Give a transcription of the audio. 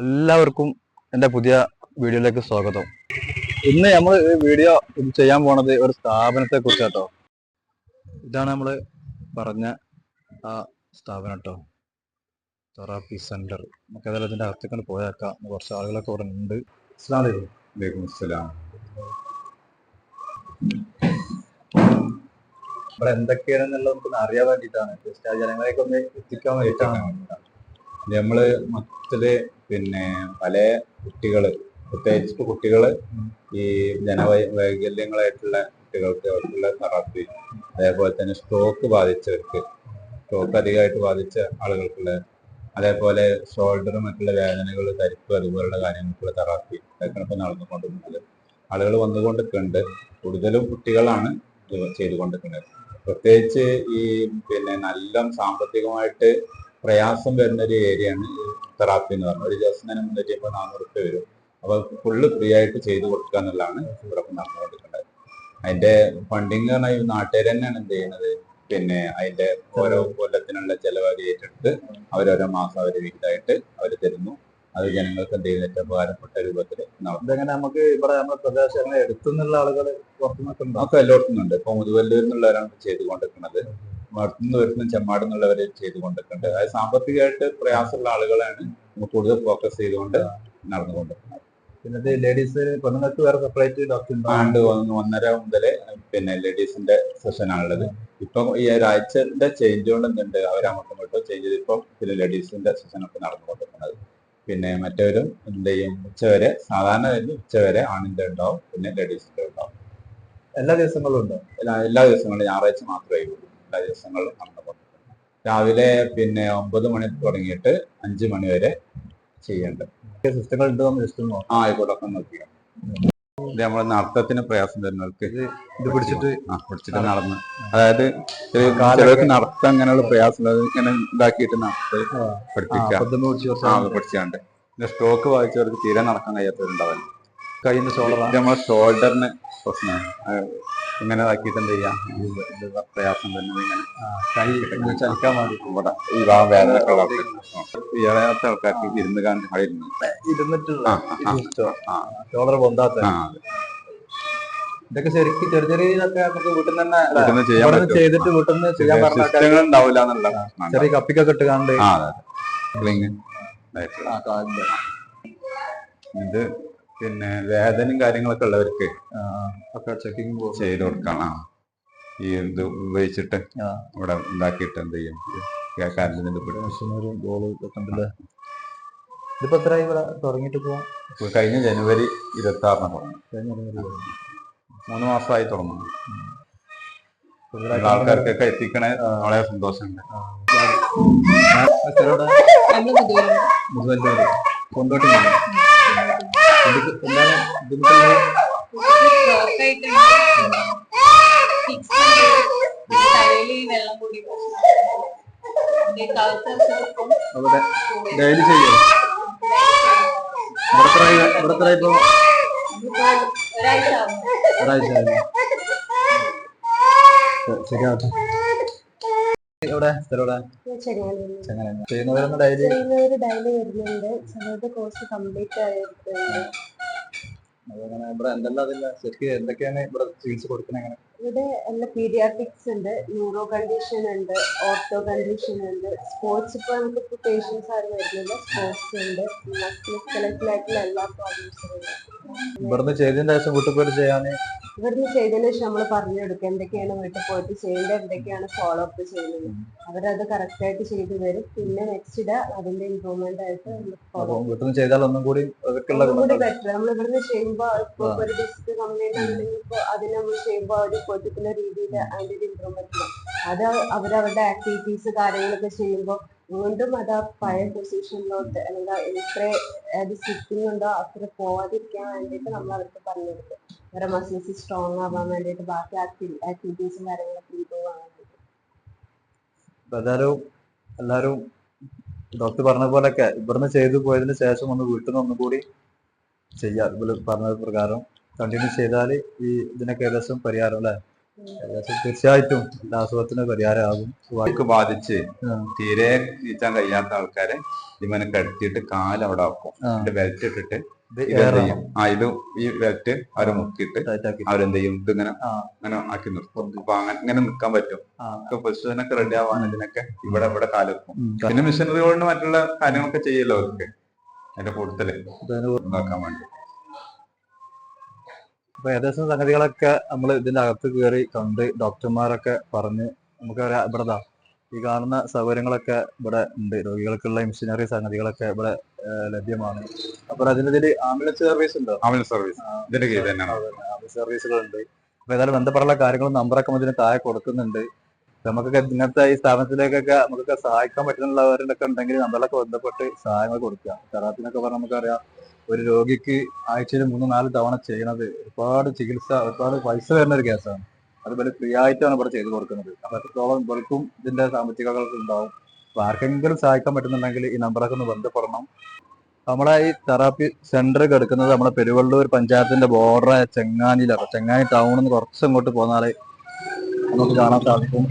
എല്ലാവർക്കും എന്റെ പുതിയ വീഡിയോയിലേക്ക് സ്വാഗതം. ഇന്ന് നമ്മൾ ഈ വീഡിയോ ഇത് ചെയ്യാൻ പോണത് ഒരു സ്ഥാപനത്തെ കുറിച്ചാട്ടോ. ഇതാണ് നമ്മൾ പറഞ്ഞ ആ സ്ഥാപനം കേട്ടോ തെറാപ്പി സെന്റർ. നമുക്ക് ഏതായാലും ഇതിന്റെ അകത്തേക്കാണ് പോയേക്കാം. കുറച്ച് ആളുകളൊക്കെ ഇവിടെ ഉണ്ട്. വലൈക്കും അസ്സലാം. ഇവിടെ എന്തൊക്കെയാണെന്നുള്ളത് നമുക്ക് അറിയാൻ വേണ്ടിയിട്ടാണ്. ജസ്റ്റ് ആ ജനങ്ങളെയൊക്കെ ഒന്ന് എത്തിക്കാൻ വേണ്ടിയിട്ടാണ്. നമ്മൾ മൊത്തത്തിൽ പിന്നെ പല കുട്ടികൾ പ്രത്യേകിച്ച് കുട്ടികൾ ഈ ജനവൈ വൈകല്യങ്ങളായിട്ടുള്ള കുട്ടികൾക്ക് അവർക്കുള്ള തെറാപ്പി അതേപോലെ തന്നെ സ്ട്രോക്ക് ബാധിച്ചവർക്ക് സ്ട്രോക്ക് അധികമായിട്ട് ബാധിച്ച ആളുകൾക്കുള്ള അതേപോലെ ഷോൾഡർ മറ്റുള്ള വേദനകൾ തരിപ്പ് അതുപോലുള്ള കാര്യങ്ങൾക്കുള്ള തെറാപ്പി ഇതൊക്കെയാണ് ഇപ്പോൾ നടന്നുകൊണ്ടിരുന്നത് ആളുകൾ വന്നുകൊണ്ടിരിക്കുന്നുണ്ട്. കൂടുതലും കുട്ടികളാണ് ഇത് ചെയ്തുകൊണ്ടിരിക്കുന്നത്. പ്രത്യേകിച്ച് ഈ പിന്നെ നല്ല സാമ്പത്തികമായിട്ട് പ്രയാസം വരുന്ന ഒരു ഏരിയയാണ് തെറാപ്പി എന്ന് പറഞ്ഞു ഒരു ദിവസം തന്നെ മുന്നൂറ്റി അമ്പത് നാനൂറ് രൂപ വരും. അപ്പൊ ഫുള്ള് ഫ്രീ ആയിട്ട് ചെയ്തു കൊടുക്കുക എന്നുള്ളതാണ് ഇവിടെ നടന്നുകൊണ്ടിരിക്കുന്നത്. അതിന്റെ ഫണ്ടിങ് പറഞ്ഞാൽ ഈ നാട്ടുകാർ തന്നെയാണ് എന്ത് ചെയ്യുന്നത്? പിന്നെ അതിന്റെ ഓരോ കൊല്ലത്തിനുള്ള ചെലവ് അവർ ഏറ്റെടുത്ത് അവരോരോ മാസം അവർ വീട്ടായിട്ട് അവർ തരുന്നു. അത് ജനങ്ങൾക്ക് എന്ത് ചെയ്യുന്ന? ഏറ്റവും ഉപകാരപ്പെട്ട രൂപത്തിൽ ഇതെങ്ങനെ നമുക്ക് ഇവിടെ നമ്മുടെ പ്രദേശങ്ങളെ എടുത്തുനിന്നുള്ള ആളുകൾ പുറത്തുനിന്നൊക്കെ എല്ലായിടത്തും ഉണ്ട്. ഇപ്പൊ മുതുവല്ലൂരിൽ നിന്നുള്ളവരാണ് ചെയ്തുകൊണ്ടിരിക്കുന്നത്. മടത്തുനിന്ന് വരുന്ന ചെമ്മാട് എന്നുള്ളവരെ ചെയ്തുകൊണ്ടിരിക്കുന്നുണ്ട് അതായത് സാമ്പത്തികമായിട്ട് പ്രയാസമുള്ള ആളുകളാണ് നമുക്ക് കൂടുതൽ ഫോക്കസ് ചെയ്തുകൊണ്ട് നടന്നുകൊണ്ട് പിന്നെ ലേഡീസ് പെണ്ണുങ്ങൾക്ക് വേറെ സെപ്പറേറ്റ് ഡോക്ടർ ഉണ്ട് ഒന്നര മുതൽ പിന്നെ ലേഡീസിന്റെ സെഷൻ ആണുള്ളത്. ഇപ്പൊ ഈ ഒരാഴ്ചന്റെ ചേഞ്ച് കൊണ്ട് എന്തുണ്ട്? അവർ അങ്ങോട്ടും ഇങ്ങോട്ടും ചേഞ്ച് ചെയ്ത് ഇപ്പം പിന്നെ ലേഡീസിന്റെ സെഷൻ ഒക്കെ നടന്നുകൊണ്ടിരിക്കുന്നത്. പിന്നെ മറ്റവരും എന്ത് ചെയ്യും? ഉച്ചവരെ സാധാരണ വരുന്ന ഉച്ചവരെ ആണിന്റെ ഉണ്ടാവും. പിന്നെ ലേഡീസിന്റെ ഉണ്ടാവും. എല്ലാ ദിവസങ്ങളും ഉണ്ടോ? എല്ലാ എല്ലാ ദിവസങ്ങളും ഞായറാഴ്ച മാത്രമേ ഉള്ളൂ. എല്ലാ ദിവസങ്ങളിലും പോകുന്നത് രാവിലെ പിന്നെ ഒമ്പത് മണി തുടങ്ങിയിട്ട് അഞ്ച് മണി വരെ ചെയ്യേണ്ടത്. സിസ്റ്റങ്ങൾ ഉണ്ടോ നമ്മൾ ജസ്റ്റ് ഒന്ന് നോക്കാം ആ ആയിക്കോട്ടെ ഒക്കെ നോക്കിയാൽ നമ്മളെ നടത്തത്തിന് പ്രയാസം തരുന്നവർക്ക് ഇത് പിടിച്ചിട്ട് ആ പിടിച്ചിട്ട് നടന്ന്. അതായത് ചില- ചിലർക്ക് നടത്തം അങ്ങനെയുള്ള പ്രയാസം ഇങ്ങനെ ഇതാക്കിയിട്ട് നടത്ത് പഠിപ്പിക്കാം പഠിച്ചാണ്ട്. പിന്നെ സ്ട്രോക്ക് ബാധിച്ചവർക്ക് തീരെ നടക്കാൻ കഴിയാത്തവരുണ്ടാവില്ല കഴിയുന്ന ഷോൾഡർ നമ്മളെ ഷോൾഡറിന് പ്രശ്നമാണ്. ഇങ്ങനെ ആക്കിയിട്ട് എന്ത് ചെയ്യാം? പ്രയാസം വരുന്നത് ഇങ്ങനെ. കൈ ഇങ്ങനെ ചലിക്കാൻ ഇവിടെ ഈ ഭാഗം ഇളയാത്ത ആൾക്കാർക്ക് ഇരുന്ന് കാണാൻ ഇരുന്നിട്ടുള്ള. ഷോളർ പൊന്താത്ത. ഇതൊക്കെ ശരിക്കും ചെറിയ ചെറിയ ഇതൊക്കെ നമുക്ക് വീട്ടിൽ തന്നെ. ചെയ്തിട്ട് വീട്ടിൽ നിന്ന് ചെയ്യാൻ പറഞ്ഞ ചെറിയ കപ്പിക്കൊക്കെ ഇട്ട് കാണണ്ട് ഇത് പിന്നെ വേദനയും കാര്യങ്ങളൊക്കെ ഉള്ളവർക്ക് പോകും ചെയ്ത് കൊടുക്കണം. ഈ ഇത് ഉപയോഗിച്ചിട്ട്. ഇവിടെ ഉണ്ടാക്കിയിട്ട് എന്ത് ചെയ്യും? ഇതിപ്പോ എത്രയായി ഇവിടെ? തുടങ്ങിയിട്ട് പോവാം കഴിഞ്ഞ ജനുവരി ഇരുപത്തി ആറിന് തുടങ്ങി മൂന്ന് മാസമായി കൂടുതലായിട്ട് ആൾക്കാർക്കൊക്കെ എത്തിക്കണേ വളരെ സന്തോഷമുണ്ട്. കൊണ്ടോട്ടി കൂടി പ്രശ്നം അവിടെ ഡെയിലി ചെയ്യോ? ഇവിടെ ചെയ്യുന്നവരൊന്നും ഡെയിലി ഡെയിലി വരുന്നുണ്ട്. ചിലത് കോഴ്സ് കംപ്ലീറ്റ് അതങ്ങനെ ഇവിടെ എന്തെല്ലാം അതില്ല ശരിക്കും എന്തൊക്കെയാണ് ഇവിടെ ചികിത്സ കൊടുക്കുന്നത് എങ്ങനെ ഇവിടെ എല്ലാ പീഡിയാട്രിക്സ് ഉണ്ട് ന്യൂറോ കണ്ടീഷൻ ഉണ്ട് ഓർത്തോ കണ്ടീഷൻ ഉണ്ട് സ്പോർട്സ് ഇപ്പൊ നമുക്ക് പേഷ്യൻസ് ആരും വരുന്നില്ല സ്പോർട്സ് ഉണ്ട്. മസ്കുലസ്കലറ്റിലായിട്ടുള്ള എല്ലാ പ്രോബ്ലംസും ഉണ്ട്. ഇവിടുന്ന് ചെയ്തതിന്റെ ശേഷം വീട്ടിൽ പോയിട്ട് ചെയ്യാന്? ഇവിടുന്ന് ചെയ്തതിന് ശേഷം നമ്മൾ പറഞ്ഞു കൊടുക്കുക എന്തൊക്കെയാണ് വീട്ടിൽ പോയിട്ട് ചെയ്യേണ്ടത് എന്തൊക്കെയാണ് ഫോളോ അപ്പ് ചെയ്യുന്നത്. അവരത് കറക്റ്റ് ആയിട്ട് ചെയ്തു തരും. പിന്നെ നെക്സ്റ്റ് ഡേ അതിന്റെ ഇമ്പ്രൂവ്മെന്റ് ആയിട്ട് ഫോളോ വീട്ടിൽ നിന്ന് ചെയ്താൽ ഒന്നും കൂടി ബെറ്റർ നമ്മൾ ഇവിടുന്ന് ചെയ്യുമ്പോൾ ഇപ്പൊ ആ. ഒരു ഡിസ്ക് കംപ്ലൈന്റ് ഉണ്ടെങ്കിൽ അതിനെ നമ്മൾ ചെയ്യുമ്പോൾ ഒരു പെർട്ടിക്കുലർ രീതിയിൽ അതിന്റെ ഒരു ഇമ്പ്രൂവ്മെന്റ് അത് അവരവരുടെ ആക്ടിവിറ്റീസ് കാര്യങ്ങളൊക്കെ ചെയ്യുമ്പോൾ വീണ്ടും അത് ആ പഴയ പൊസിഷനിലോട്ട് അല്ലെങ്കിൽ എത്ര അത് ഉണ്ടോ അത്ര പോവാതിരിക്കാൻ വേണ്ടിയിട്ട് നമ്മൾ അവർക്ക് പറഞ്ഞു കൊടുക്കും അവരുടെ മസിൽസ് സ്ട്രോങ് ആവാൻ വേണ്ടിയിട്ട് ബാക്കി ആക്ടിവിറ്റീസും കാര്യങ്ങളൊക്കെ ഇമ്പ്രൂവ് ആവാൻ വേണ്ടിയിട്ട്. ഏതായാലും എല്ലാരും ഡോക്ടർ പറഞ്ഞ പോലെയൊക്കെ ഇവിടുന്ന് ചെയ്തു പോയതിന് ശേഷം ഒന്ന് വീട്ടിൽ നിന്ന് ഒന്നുകൂടി ചെയ്യാം. അതുപോലെ പറഞ്ഞത് പ്രകാരം. കണ്ടിന്യൂ ചെയ്താൽ ഈ ഇതിനൊക്കെ ഏകദേശം പരിഹാരം അല്ലെ? ഏകദേശം തീർച്ചയായിട്ടും എല്ലാ അസുഖത്തിന് പരിഹാരമാകും. വാക്ക് ബാധിച്ച് തീരെ നീച്ചാൻ കഴിയാത്ത ആൾക്കാരെ ഇവനെ കടത്തിയിട്ട് കാൽ അവിടെ ആക്കും. ബെൽറ്റ് ഇട്ടിട്ട് ആ ഇത് ഈ ബെൽറ്റ് അവരെ മുക്കിയിട്ട്. അവരെന്ത് ചെയ്യും? ഇതിങ്ങനെ അങ്ങനെ ആക്കി നിർത്തും. അപ്പൊ അങ്ങനെ നിൽക്കാൻ പറ്റും. പൊസിഷനൊക്കെ റെഡി ആവാൻ ഇതിനൊക്കെ ഇവിടെ ഇവിടെ കാൽ വെക്കും. പിന്നെ മിഷനറി കൊണ്ട് മറ്റുള്ള കാര്യങ്ങളൊക്കെ ചെയ്യല്ലോ അവർക്ക് അതിന്റെ കൂടുതൽ ഉണ്ടാക്കാൻ വേണ്ടി. അപ്പൊ ഏകദേശം സംഗതികളൊക്കെ നമ്മൾ ഇതിന്റെ അകത്ത് കയറി കണ്ട് ഡോക്ടർമാരൊക്കെ പറഞ്ഞ് നമുക്ക് ഇവിടെ ദാ ഈ കാണുന്ന സൗകര്യങ്ങളൊക്കെ ഇവിടെ ഉണ്ട്. രോഗികൾക്കുള്ള മിഷനറി സംഗതികളൊക്കെ ഇവിടെ ലഭ്യമാണ്. അപ്പോൾ അതിനിതിൽ ആംബുലൻസ് സർവീസ് ഉണ്ടോ? Ambulance service. ഇതിന്റെ കീഴിൽ തന്നെയാണ് ആംബുലൻസ് സർവീസുകളുണ്ട്. അപ്പൊ ഏതായാലും ബന്ധപ്പെട്ടുള്ള കാര്യങ്ങളും നമ്പറൊക്കെ ഇതിന് താഴെ കൊടുക്കുന്നുണ്ട്. നമുക്കൊക്കെ ഇങ്ങനത്തെ ഈ സ്ഥാപനത്തിലേക്കൊക്കെ നമുക്കൊക്കെ സഹായിക്കാൻ പറ്റുന്നവരൊക്കെ ഉണ്ടെങ്കിൽ നമ്മളൊക്കെ ബന്ധപ്പെട്ട് സഹായങ്ങൾ കൊടുക്കുക തെറാപ്പിന്നൊക്കെ പറഞ്ഞാൽ നമുക്കറിയാം. ഒരു രോഗിക്ക് ആഴ്ചയിൽ മൂന്ന് നാല് തവണ ചെയ്യണത് ഒരുപാട് ചികിത്സ ഒരുപാട് പൈസ വരുന്ന ഒരു കേസാണ്. അതുപോലെ ഫ്രീ ആയിട്ടാണ് ഇവിടെ ചെയ്തു കൊടുക്കുന്നത്. അപ്പൊ എത്രത്തോളം ഇവർക്കും ഇതിന്റെ സാമ്പത്തികങ്ങൾക്ക് ഉണ്ടാവും? അപ്പൊ ആർക്കെങ്കിലും സഹായിക്കാൻ പറ്റുന്നുണ്ടെങ്കിൽ ഈ നമ്പറൊക്കെ ഒന്ന് ബന്ധപ്പെടണം. നമ്മളെ ഈ തെറാപ്പി സെന്റർ കിടക്കുന്നത് നമ്മുടെ പെരുവള്ളൂർ പഞ്ചായത്തിന്റെ ബോർഡർ ചെങ്ങാനിയിലാണ് ചെങ്ങാനി ടൗണിൽ നിന്ന് കുറച്ച് പോന്നാലേ നമുക്ക് കാണാൻ സാധിക്കും.